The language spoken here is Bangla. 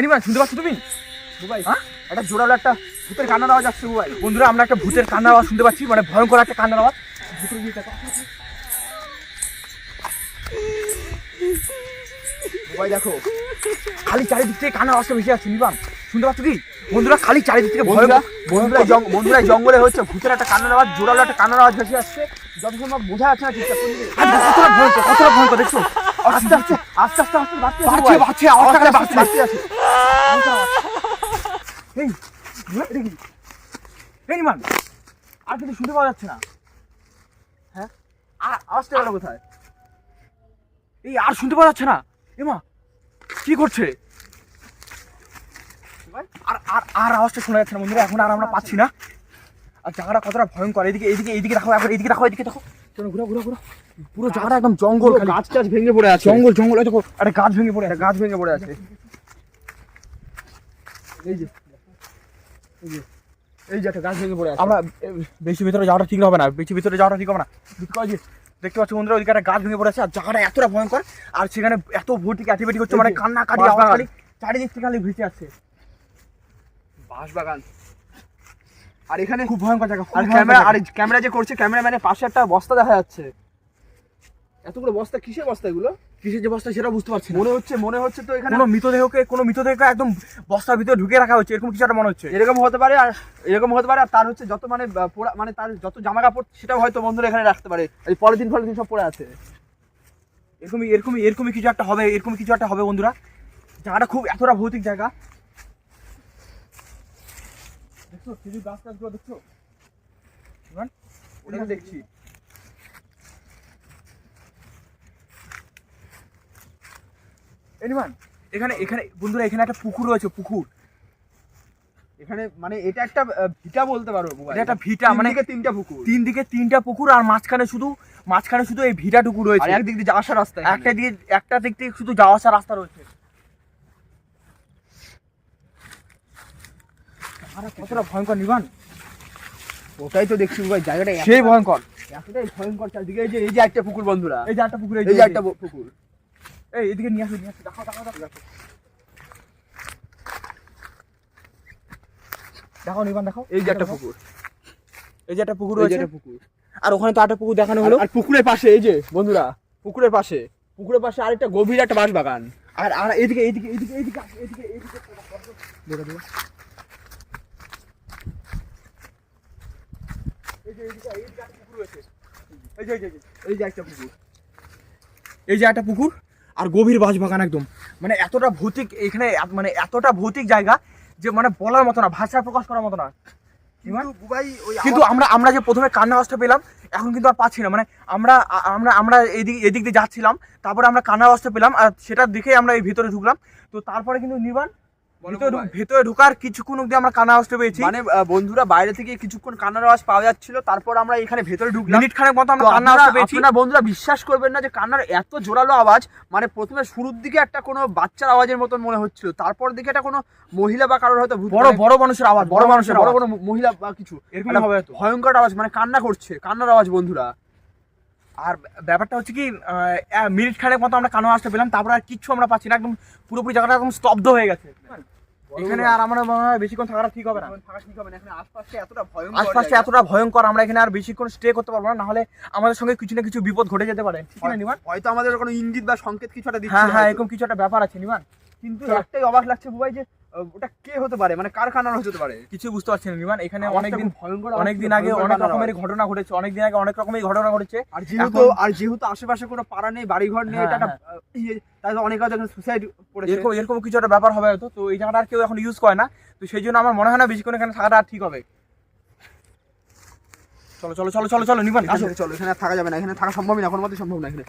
এনিমান শুনতে পাচ্ছ তুমি? বুবাই। হ্যাঁ? একটা জোরালো একটা ভূতের কান্নার আওয়াজ আসছে বুবাই। বন্ধুরা আমরা একটা ভূতের কান্নার আওয়াজ শুনতে পাচ্ছি মানে ভয়ঙ্কর একটা কান্নার আওয়াজ দেখো। বুবাই দেখো খালি চারিদিক থেকে কান্নার আওয়াজটা বেশি আসছে নিবান শুনতে পাচ্ছ কি বন্ধুরা খালি চারিদিক থেকে বন্ধুরা বন্ধুরা বন্ধুরা। জঙ্গলে হচ্ছে ভূতের একটা কান্নার আওয়াজ জোরালো একটা কান্নার আওয়াজ ভেসে আসছে। যত সম্ভব বোঝা যাচ্ছে না ঠিকঠাক। কতটা ভয়ঙ্কর কতটা ভয়ঙ্কর দেখছ? আস্তে আস্তে আস্তে আস্তে আস্তে বাড়ছে, বাড়ছে, আওয়াজটা আস্তে বাড়ছে। আস্তে বাড়তে আছে এই এটা কি? এই নিমান আর কিন্তু শুনতে পাওয়া যাচ্ছে না। হ্যাঁ? আর আওয়াজটা গেল কোথায়? এই আর শুনতে পাওয়া যাচ্ছে না। এমা কি করছে? আর আর আর আওয়াজটা শোনা যাচ্ছে না বন্ধুরা। এখন আর আমরা পাচ্ছি না। আর জায়গাটা কতটা ভয়ঙ্কর। এদিকে এদিকে এদিকে দেখো একবার এদিকে দেখো এদিকে দেখো। ঘুরো ঘুরো ঘুরো। পুরো জায়গাটা একদম জঙ্গল গাছ টাছ ভেঙে পড়ে আছে। জঙ্গল জঙ্গল দেখো গাছ ভেঙে পড়ে আছে। গাছ ভেঙে পড়ে আছে। এই যে এই যে এই যে একটা গাছ ভেঙে পড়ে আছে। আমরা বেশি ভিতরে যাওয়াটা ঠিক হবে না। বেশি ভিতরে যাওয়াটা ঠিক হবে না। দেখতে পাচ্ছ বন্ধুরা ওইদিকে একটা গাছ ভেঙে পড়ে আছে আর জায়গাটা এতটা ভয়ঙ্কর আর সেখানে এত ভর্তি অ্যাক্টিভিটি করছে মানে কান্না কাটি আওয়াজ খালি চারিদিক থেকে খালি ভেসে আছে বাঁশ বাগান আর এখানে খুব ভয়ঙ্কর জায়গা আর ক্যামেরা আর ক্যামেরা যে করছে ক্যামেরাম্যানের পাশে একটা বস্তা দেখা যাচ্ছে। এতগুলো বস্তা কিসের বস্তা এগুলো? কিসের যে বস্তা সেটা বুঝতে পারছি মনে হচ্ছে মনে হচ্ছে তো এখানে কোনো মৃতদেহকে কোনো মৃতদেহকে একদম বস্তার ভিতরে ঢুকে রাখা হচ্ছে এরকম কিছু একটা মনে হচ্ছে। এরকম হতে পারে আর এরকম হতে পারে আর তার হচ্ছে যত মানে পোড়া মানে তার যত জামা কাপড় সেটাও হয়তো বন্ধুরা এখানে রাখতে পারে। এই পলিথিন ফলিথিন সব পড়ে আছে। এরকমই এরকমই এরকমই কিছু একটা হবে এরকম কিছু একটা হবে বন্ধুরা। জায়গাটা খুব এতটা ভৌতিক জায়গা। দেখছ? খেজুর গাছ টাছগুলো দেখছ? ওটা দেখছি। এখানে এখানে বন্ধুরা এখানে একটা পুকুর রয়েছে পুকুর। এখানে মানে এটা একটা ভিটা বলতে পারো। এটা একটা ভিটা, মানে- দিকে তিনটা পুকুর। তিন দিকে তিনটা পুকুর আর মাঝখানে শুধু মাঝখানে শুধু এই ভিটাটুকু আর রয়েছে একদিক দিয়ে যাওয়া আসার রাস্তা একটা দিয়ে একটা দিক থেকে শুধু যাওয়া আসার রাস্তা রয়েছে। কতটা ভয়ঙ্কর নিবান ওটাই তো দেখছি ভাই জায়গাটা এত- সেই ভয়ঙ্কর। এতটাই ভয়ঙ্কর চারদিকে এই যে এই যে একটা পুকুর বন্ধুরা। এই যে একটা পুকুর এই যে একটা পুকুর। এই এদিকে নিয়ে আসো নিয়ে আসো দেখাও দেখাও দেখাও। দেখাও নিবান দেখাও। এই যে একটা পুকুর। এই যে একটা পুকুর রয়েছে। একটা পুকুর। আর ওখানে তো একটা পুকুর দেখানো হলো। আর- আর পুকুরের পাশে এই যে বন্ধুরা পুকুরের পাশে। পুকুরের পাশে আরেকটা গভীর একটা বাঁশ বাগান আর আর এদিকে এদিকে এদিকে এদিকে এদিকে এদিকে দেখো দেখো এই যে এদিকে এই যে একটা পুকুর রয়েছে এই যে একটা পুকুর। এই যে একটা পুকুর আর গভীর বাঁশ বাগান একদম। মানে এতটা ভৌতিক এখানে মানে এতটা ভৌতিক জায়গা যে মানে বলার মতো না ভাষায় প্রকাশ করার মতো না। কিন্তু আমরা আমরা যে প্রথমে কান্না আওয়াজটা পেলাম এখন কিন্তু আর পাচ্ছি না। মানে আমরা আমরা আমরা এদিক এদিক দিয়ে যাচ্ছিলাম তারপরে আমরা কান্না আওয়াজটা পেলাম আর সেটা দেখেই আমরা এই ভিতরে ঢুকলাম। তো তারপরে কিন্তু নির্বাণ ভিতরে ঢোকার কিছুক্ষণ অব্দি আমরা কান্না আওয়াজটা পেয়েছি। মানে বন্ধুরা বাইরে থেকে কিছুক্ষণ কান্নার আওয়াজ পাওয়া যাচ্ছিল তারপর আমরা এখানে ভেতরে ঢুকলাম। মিনিট খানেক মতো আমরা কান্না আপনারা পেয়েছি। আপনারা বন্ধুরা বিশ্বাস করবেন না যে কান্নার এত জোরালো আওয়াজ মানে প্রথমে শুরুর দিকে একটা কোনো বাচ্চার আওয়াজের মতন মনে হচ্ছিল তারপর দিকে একটা কোনো মহিলা বা কারোর হয়তো বড় মানে বড় মানুষের আওয়াজ বড় মানুষের বড় আওয়াজ। কোনো মহিলা বা কিছু। এরকম হবে ভয়ঙ্কর আওয়াজ মানে কান্না করছে কান্নার আওয়াজ বন্ধুরা। আর ব্যাপারটা হচ্ছে কি মিনিট খানেক মতো আমরা কান্না আওয়াজটা পেলাম তারপরে আর কিচ্ছু আমরা পাচ্ছি না একদম পুরোপুরি জায়গাটা একদম স্তব্ধ হয়ে গেছে। এখানে আর আমরা মনে হয় বেশিক্ষণ থাকাটা ঠিক হবে না। থাকা ঠিক হবে না। এখানে আশপাশে এতটা ভয়ঙ্কর আশপাশে এতটা ভয়ঙ্কর আমরা এখানে আর বেশিক্ষণ স্টে করতে পারব না হলে আমাদের সঙ্গে কিছু না কিছু বিপদ ঘটে যেতে পারে। ঠিক আছে নিমান? হয়তো আমাদের কোনো ইঙ্গিত বা সংকেত কিছু একটা দিচ্ছে হ্যাঁ হ্যাঁ এরকম কিছু একটা ব্যাপার আছে নিমান? কিন্তু একটাই অবাক লাগছে বুবাই যে ওটা কে হতে পারে? মানে কার কান্নার হতে পারে? কিছু বুঝতে পারছি না নিমান এখানে অনেকদিন ভয়ঙ্কর অনেকদিন আগে অনেক রকমের ঘটনা ঘটেছে অনেকদিন আগে অনেক রকমের ঘটনা ঘটেছে। আর যেহেতু আর যেহেতু আশেপাশে কোনো পাড়া নেই বাড়ি ঘর নেই হ্যাঁ, এটা একটা হ্যাঁ। ইয়ে, তাই অনেকে হয়তো সুসাইড করেছে এরকম এরকম কিছু একটা ব্যাপার হবে হয়তো তো এই জায়গাটা আর কেউ এখন ইউজ করে না। তো সেই জন্য আমার মনে হয় না বেশিক্ষণ এখানে থাকাটা আর ঠিক হবে। চলো চলো চলো চলো চলো নিবান আসো। চলো এখানে থাকা যাবে না এখানে থাকা সম্ভবই না কোনো মতে সম্ভব না এখানে।